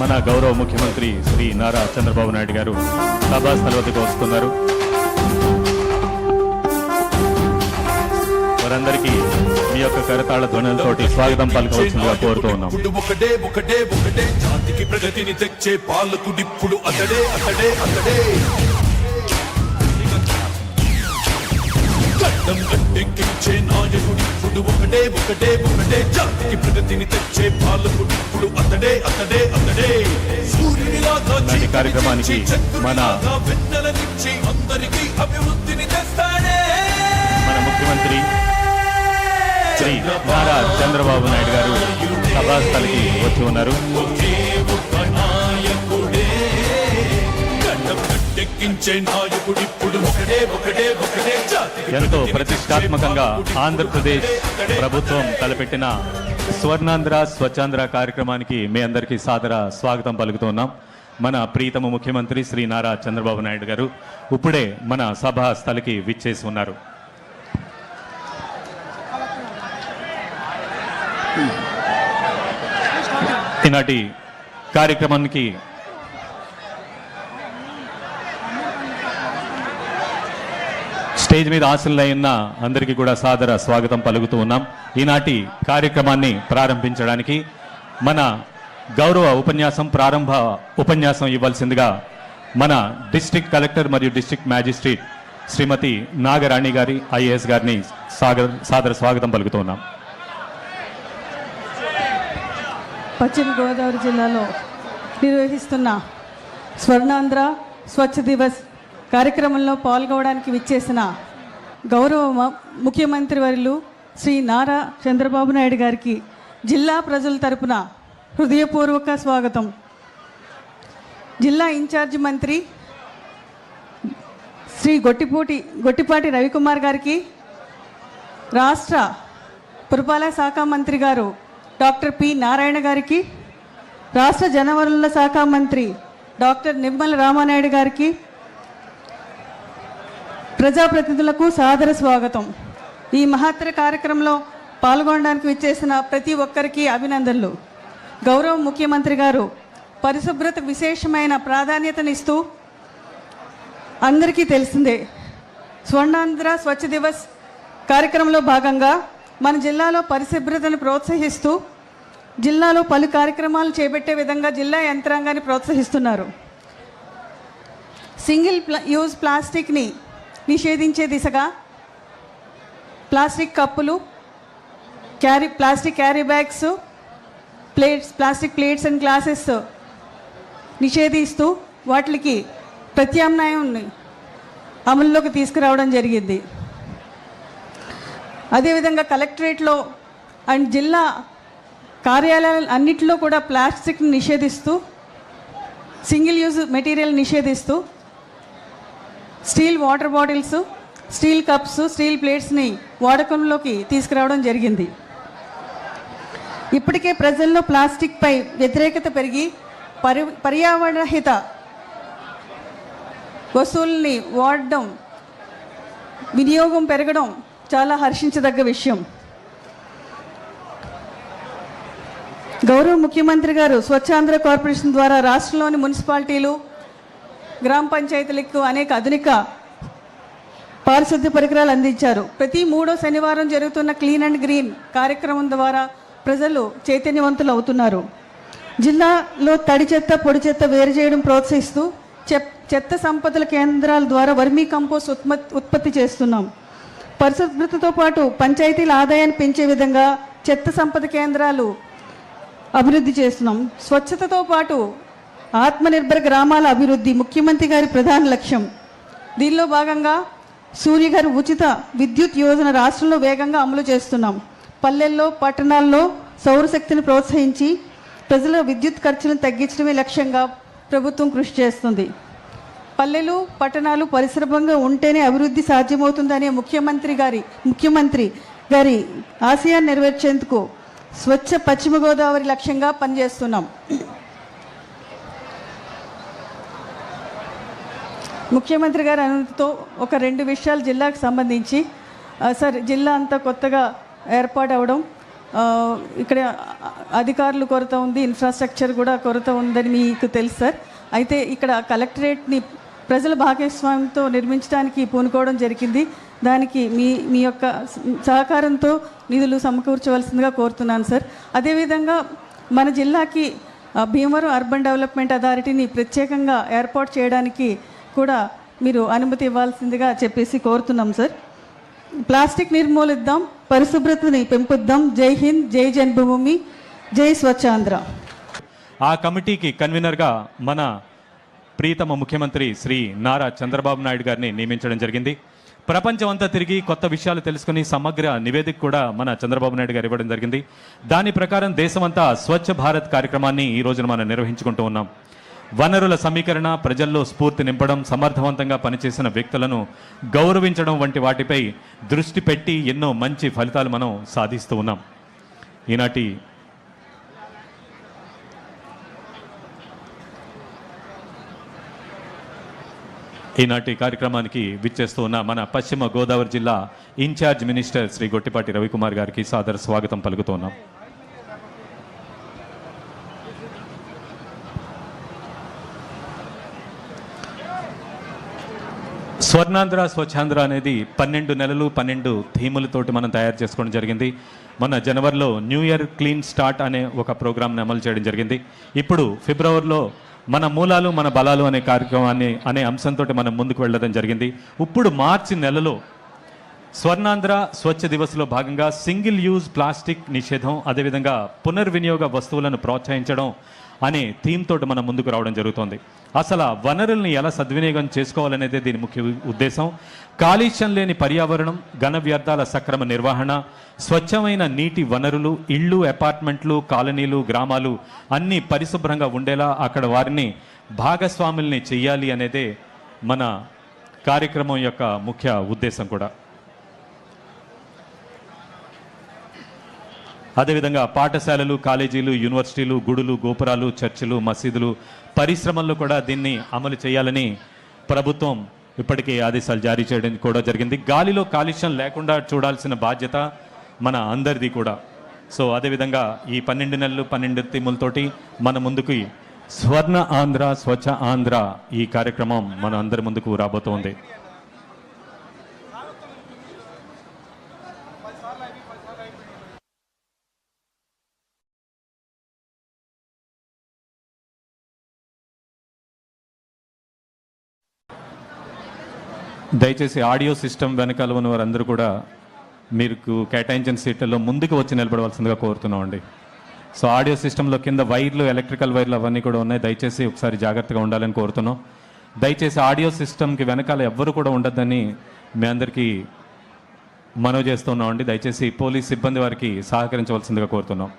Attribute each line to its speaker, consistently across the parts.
Speaker 1: మన గౌరవ ముఖ్యమంత్రి శ్రీ నారా చంద్రబాబు నాయుడు గారు సభాస్థల వద్దకు వస్తున్నారు. వారందరికీ మీ యొక్క కరతాళ ధ్వనులతోటి స్వాగతం పలకవలసిందిగా కోరుతూ ఉన్నాం
Speaker 2: ఒకటే ఒకటే ఒకటే. జాతికి ప్రగతిని తెచ్చే పాలకుడిప్పుడు అతడే అతడే అతడే. గడ్డం గట్టెక్కించే నాయకుడిప్పుడు ఒకటే ఒకటే ఒకటే. జాతికి ప్రగతిని తెచ్చే పాలకుడిప్పుడు అతడే అతడే అతడే. సూర్యునిలాగా
Speaker 1: కార్యక్రమానికి మన
Speaker 2: వెన్నెలనిచ్చి అందరికీ అభివృద్ధిని తెస్తాడే.
Speaker 1: మన ముఖ్యమంత్రి శ్రీ నారా చంద్రబాబు నాయుడు గారు సభాస్థలికి వచ్చి ఉన్నారు. ఎంతో ప్రతిష్టాత్మకంగా ఆంధ్రప్రదేశ్ ప్రభుత్వం తలపెట్టిన స్వర్ణాంధ్ర స్వచ్ఛాంధ్ర కార్యక్రమానికి మీ అందరికీ సాదర స్వాగతం పలుకుతున్నాం. మన ప్రీతమ ముఖ్యమంత్రి శ్రీ నారా చంద్రబాబు నాయుడు గారు ఇప్పుడే మన సభా స్థలికి విచ్చేసి ఉన్నారు ఈనాటి కార్యక్రమానికి స్టేజ్ మీద ఆశలైన అందరికీ కూడా సాదర స్వాగతం పలుకుతూ ఉన్నాం. ఈనాటి కార్యక్రమాన్ని ప్రారంభించడానికి మన గౌరవ ఉపన్యాసం ప్రారంభ ఉపన్యాసం ఇవ్వాల్సిందిగా మన డిస్ట్రిక్ట్ కలెక్టర్ మరియు డిస్ట్రిక్ట్ మ్యాజిస్ట్రేట్ శ్రీమతి నాగరాణి గారి ఐఏఎస్ గారిని సాగ సాదర స్వాగతం పలుకుతూ ఉన్నాం.
Speaker 3: పశ్చిమ గోదావరి జిల్లాలో నిర్వహిస్తున్న స్వర్ణాంధ్ర స్వచ్ఛ దివస్ కార్యక్రమంలో పాల్గొనడానికి విచ్చేసిన గౌరవ ముఖ్యమంత్రి వర్యులు శ్రీ నారా చంద్రబాబు నాయుడు గారికి జిల్లా ప్రజల తరపున హృదయపూర్వక స్వాగతం. జిల్లా ఇన్ఛార్జి మంత్రి శ్రీ గొట్టిపూటి గొట్టిపాటి రవికుమార్ గారికి రాష్ట్ర పురపాలక శాఖ మంత్రి గారు డాక్టర్ పి నారాయణ గారికి రాష్ట్ర జనవరుల శాఖ మంత్రి డాక్టర్ నిమ్మల రామానాయుడు గారికి ప్రజాప్రతినిధులకు సాదర స్వాగతం. ఈ మహత్తర కార్యక్రమంలో పాల్గొనడానికి విచ్చేసిన ప్రతి ఒక్కరికి అభినందనలు. గౌరవ ముఖ్యమంత్రి గారు పరిశుభ్రతకు విశేషమైన ప్రాధాన్యతనిస్తూ అందరికీ తెలిసిందే స్వర్ణాంధ్ర స్వచ్ఛ దివస్ కార్యక్రమంలో భాగంగా మన జిల్లాలో పరిశుభ్రతను ప్రోత్సహిస్తూ జిల్లాలో పలు కార్యక్రమాలు చేపట్టే విధంగా జిల్లా యంత్రాంగాన్ని ప్రోత్సహిస్తున్నారు. సింగిల్ ప్లా యూజ్ ప్లాస్టిక్ని నిషేధించే దిశగా ప్లాస్టిక్ కప్పులు carry plastic carry bags plates plastic plates and glasses నిషేధిస్తూ వాటికి ప్రత్యామ్నాయాన్ని అమల్లోకి తీసుకురావడం జరిగింది. అదేవిధంగా కలెక్టరేట్లో అండ్ జిల్లా కార్యాలయాల అన్నిటిలో కూడా ప్లాస్టిక్ని నిషేధిస్తూ single use material నిషేధిస్తూ steel water bottles steel cups steel ప్లేట్స్ని వాడకంలోకి తీసుకురావడం జరిగింది. ఇప్పటికే ప్రజల్లో ప్లాస్టిక్పై వ్యతిరేకత పెరిగి పరి పర్యావరణహిత వస్తువుల్ని వాడడం వినియోగం పెరగడం చాలా హర్షించదగ్గ విషయం. గౌరవ ముఖ్యమంత్రి గారు స్వచ్ఛాంధ్ర కార్పొరేషన్ ద్వారా రాష్ట్రంలోని మున్సిపాలిటీలు గ్రామ పంచాయతీలకు అనేక ఆధునిక పారిశుద్ధ్య పరికరాలు అందించారు. ప్రతి మూడో శనివారం జరుగుతున్న క్లీన్ అండ్ గ్రీన్ కార్యక్రమం ద్వారా ప్రజలు చైతన్యవంతులు అవుతున్నారు జిల్లాలో తడి చెత్త పొడి చెత్త వేరు చేయడం ప్రోత్సహిస్తూ చెత్త సంపదల కేంద్రాల ద్వారా వర్మీ కంపోస్ట్ ఉత్పత్తి ఉత్పత్తి చేస్తున్నాం. పరిశుభ్రతతో పాటు పంచాయతీల ఆదాయాన్ని పెంచే విధంగా చెత్త సంపద కేంద్రాలు అభివృద్ధి చేస్తున్నాం. స్వచ్ఛతతో పాటు ఆత్మనిర్భర గ్రామాల అభివృద్ధి ముఖ్యమంత్రి గారి ప్రధాన లక్ష్యం. దీనిలో భాగంగా సూర్య గారు ఉచిత విద్యుత్ యోజన రాష్ట్రంలో వేగంగా అమలు చేస్తున్నాం. పల్లెల్లో పట్టణాల్లో సౌరశక్తిని ప్రోత్సహించి ప్రజల విద్యుత్ ఖర్చులను తగ్గించడమే లక్ష్యంగా ప్రభుత్వం కృషి చేస్తుంది. పల్లెలు పట్టణాలు పరిశ్రమంగా ఉంటేనే అభివృద్ధి సాధ్యమవుతుందనే ముఖ్యమంత్రి గారి ముఖ్యమంత్రి గారి ఆశయాన్ని నెరవేర్చేందుకు స్వచ్ఛ పశ్చిమ గోదావరి లక్ష్యంగా పనిచేస్తున్నాం. ముఖ్యమంత్రి గారి అనుమతితో ఒక రెండు విషయాలు జిల్లాకు సంబంధించి సార్ జిల్లా అంతా కొత్తగా ఏర్పాటు అవ్వడం ఇక్కడ అధికారులు కొరత ఉంది ఇన్ఫ్రాస్ట్రక్చర్ కూడా కొరత ఉందని మీకు తెలుసు సార్. అయితే ఇక్కడ కలెక్టరేట్ని ప్రజల భాగస్వామ్యంతో నిర్మించడానికి పూనుకోవడం జరిగింది. దానికి మీ మీ యొక్క సహకారంతో నిధులు సమకూర్చవలసిందిగా కోరుతున్నాను సార్. అదేవిధంగా మన జిల్లాకి భీమవరం అర్బన్ డెవలప్మెంట్ అథారిటీని ప్రత్యేకంగా ఏర్పాటు చేయడానికి కూడా మీరు అనుమతి ఇవ్వాల్సిందిగా చెప్పేసి కోరుతున్నాం సార్. ప్లాస్టిక్ నిర్మూలిద్దాం పరిశుభ్రతని పెంపుద్దాం. జై హింద్ జై జన్మభూమి జై స్వచ్ఛాంధ్ర.
Speaker 1: ఆ కమిటీకి కన్వీనర్గా మన ప్రీతమ ముఖ్యమంత్రి శ్రీ నారా చంద్రబాబు నాయుడు గారిని నియమించడం జరిగింది. ప్రపంచం అంతా తిరిగి కొత్త విషయాలు తెలుసుకుని సమగ్ర నివేదిక కూడా మన చంద్రబాబు నాయుడు గారు ఇవ్వడం జరిగింది. దాని ప్రకారం దేశమంతా స్వచ్ఛ భారత్ కార్యక్రమాన్ని ఈ రోజున మనం నిర్వహించుకుంటూ ఉన్నాం. వనరుల సమీకరణ ప్రజల్లో స్ఫూర్తి నింపడం సమర్థవంతంగా పనిచేసిన వ్యక్తులను గౌరవించడం వంటి వాటిపై దృష్టి పెట్టి ఎన్నో మంచి ఫలితాలు మనం సాధిస్తూ ఉన్నాం. ఈనాటి ఈనాటి కార్యక్రమానికి విచ్చేస్తూ ఉన్న మన పశ్చిమ గోదావరి జిల్లా in charge minister Shri Gottipati Ravikumar గారికి సాదర స్వాగతం పలుకుతున్నాం స్వర్ణాంధ్ర స్వచ్ఛాంధ్ర అనేది పన్నెండు నెలలు పన్నెండు థీములతోటి మనం తయారు చేసుకోవడం జరిగింది. మన జనవరిలో న్యూ ఇయర్ క్లీన్ స్టార్ట్ అనే ఒక ప్రోగ్రామ్ని అమలు చేయడం జరిగింది. ఇప్పుడు ఫిబ్రవరిలో మన మూలాలు మన బలాలు అనే కార్యక్రమాన్ని అనే అంశంతో మనం ముందుకు వెళ్ళడం జరిగింది. ఇప్పుడు మార్చి నెలలో స్వర్ణాంధ్ర స్వచ్ఛ దివస్లో భాగంగా సింగిల్ యూజ్ ప్లాస్టిక్ నిషేధం అదేవిధంగా పునర్వినియోగ వస్తువులను ప్రోత్సహించడం అనే థీమ్ తోటి మనం ముందుకు రావడం జరుగుతుంది. అసలు ఆ వనరుల్ని ఎలా సద్వినియోగం చేసుకోవాలనేదే దీని ముఖ్య ఉద్దేశం. కాలుష్యం లేని పర్యావరణం ఘన వ్యర్థాల సక్రమ నిర్వహణ స్వచ్ఛమైన నీటి వనరులు ఇళ్ళు అపార్ట్మెంట్లు కాలనీలు గ్రామాలు అన్నీ పరిశుభ్రంగా ఉండేలా అక్కడ వారిని భాగస్వాముల్ని చెయ్యాలి అనేదే మన కార్యక్రమం యొక్క ముఖ్య ఉద్దేశం కూడా. అదేవిధంగా పాఠశాలలు కాలేజీలు యూనివర్సిటీలు గుడులు గోపురాలు చర్చిలు మసీదులు పరిశ్రమల్లో కూడా దీన్ని అమలు చేయాలని ప్రభుత్వం ఇప్పటికే ఆదేశాలు జారీ చేయడం కూడా జరిగింది. గాలిలో కాలుష్యం లేకుండా చూడాల్సిన బాధ్యత మన అందరిది కూడా. సో అదేవిధంగా ఈ పన్నెండు నెలలు పన్నెండు తిమ్ములతోటి మన ముందుకు స్వర్ణ ఆంధ్ర స్వచ్ఛ ఆంధ్ర ఈ కార్యక్రమం మన అందరి ముందుకు రాబోతోంది. దయచేసి ఆడియో సిస్టమ్ వెనకాల ఉన్న వారందరూ కూడా మీకు కేటాయించిన సీట్లలో ముందుకు వచ్చి నిలబడవలసిందిగా కోరుతున్నామండి సో ఆడియో సిస్టంలో కింద వైర్లు ఎలక్ట్రికల్ వైర్లు అవన్నీ కూడా ఉన్నాయి. దయచేసి ఒకసారి జాగ్రత్తగా ఉండాలని కోరుతున్నాం. దయచేసి ఆడియో సిస్టమ్కి వెనకాల ఎవ్వరు కూడా ఉండద్దని మీ అందరికీ మనవి చేస్తున్నామండి దయచేసి పోలీస్ సిబ్బంది వారికి సహకరించవలసిందిగా కోరుతున్నాం.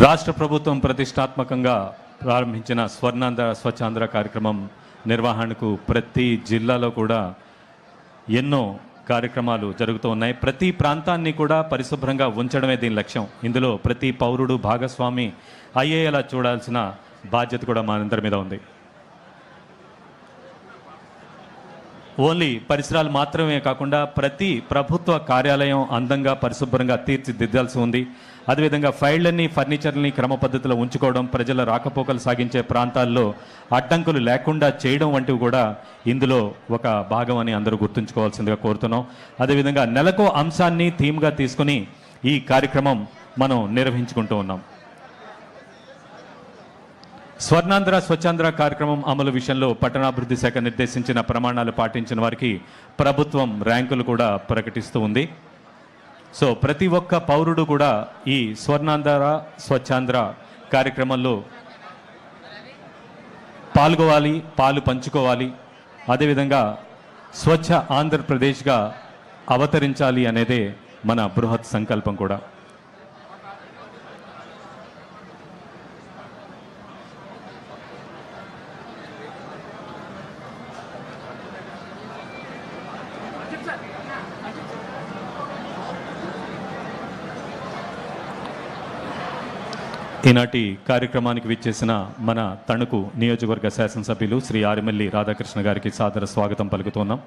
Speaker 1: రాష్ట్ర ప్రభుత్వం ప్రతిష్టాత్మకంగా ప్రారంభించిన స్వర్ణాంధ్ర స్వచ్ఛాంధ్ర కార్యక్రమం నిర్వహణకు ప్రతి జిల్లాలో కూడా ఎన్నో కార్యక్రమాలు జరుగుతూ ఉన్నాయి. ప్రతి ప్రాంతాన్ని కూడా పరిశుభ్రంగా ఉంచడమే దీని లక్ష్యం. ఇందులో ప్రతి పౌరుడు భాగస్వామి అయ్యేలా చూడాల్సిన బాధ్యత కూడా మనందరి మీద ఉంది. ఓన్లీ పరిసరాలు మాత్రమే కాకుండా ప్రతి ప్రభుత్వ కార్యాలయం అందంగా పరిశుభ్రంగా తీర్చిదిద్దాల్సి ఉంది. అదేవిధంగా ఫైళ్ళని ఫర్నిచర్ని క్రమ పద్ధతిలో ఉంచుకోవడం ప్రజల రాకపోకలు సాగించే ప్రాంతాల్లో అడ్డంకులు లేకుండా చేయడం వంటివి కూడా ఇందులో ఒక భాగం అని అందరూ గుర్తుంచుకోవాల్సిందిగా కోరుతున్నాం. అదేవిధంగా నెలకో అంశాన్ని థీమ్గా తీసుకుని ఈ కార్యక్రమం మనం నిర్వహించుకుంటూ ఉన్నాం. స్వర్ణాంధ్ర స్వచ్ఛాంధ్ర కార్యక్రమం అమలు విషయంలో పట్టణాభివృద్ధి శాఖ నిర్దేశించిన ప్రమాణాలు పాటించిన వారికి ప్రభుత్వం ర్యాంకులు కూడా ప్రకటిస్తూ ఉంది. సో ప్రతి ఒక్క పౌరుడు కూడా ఈ స్వర్ణాంధ్ర స్వచ్ఛాంధ్ర కార్యక్రమంలో పాల్గొవాలి పాలు పంచుకోవాలి. అదేవిధంగా స్వచ్ఛ ఆంధ్రప్రదేశ్గా అవతరించాలి అనేదే మన బృహత్ సంకల్పం కూడా. ఈనాటి కార్యక్రమానికి విచ్చేసిన మన తణుకు నియోజకవర్గ శాసనసభ్యులు శ్రీ ఆరిమల్లి రాధాకృష్ణ గారికి సాదర స్వాగతం పలుకుతున్నాం.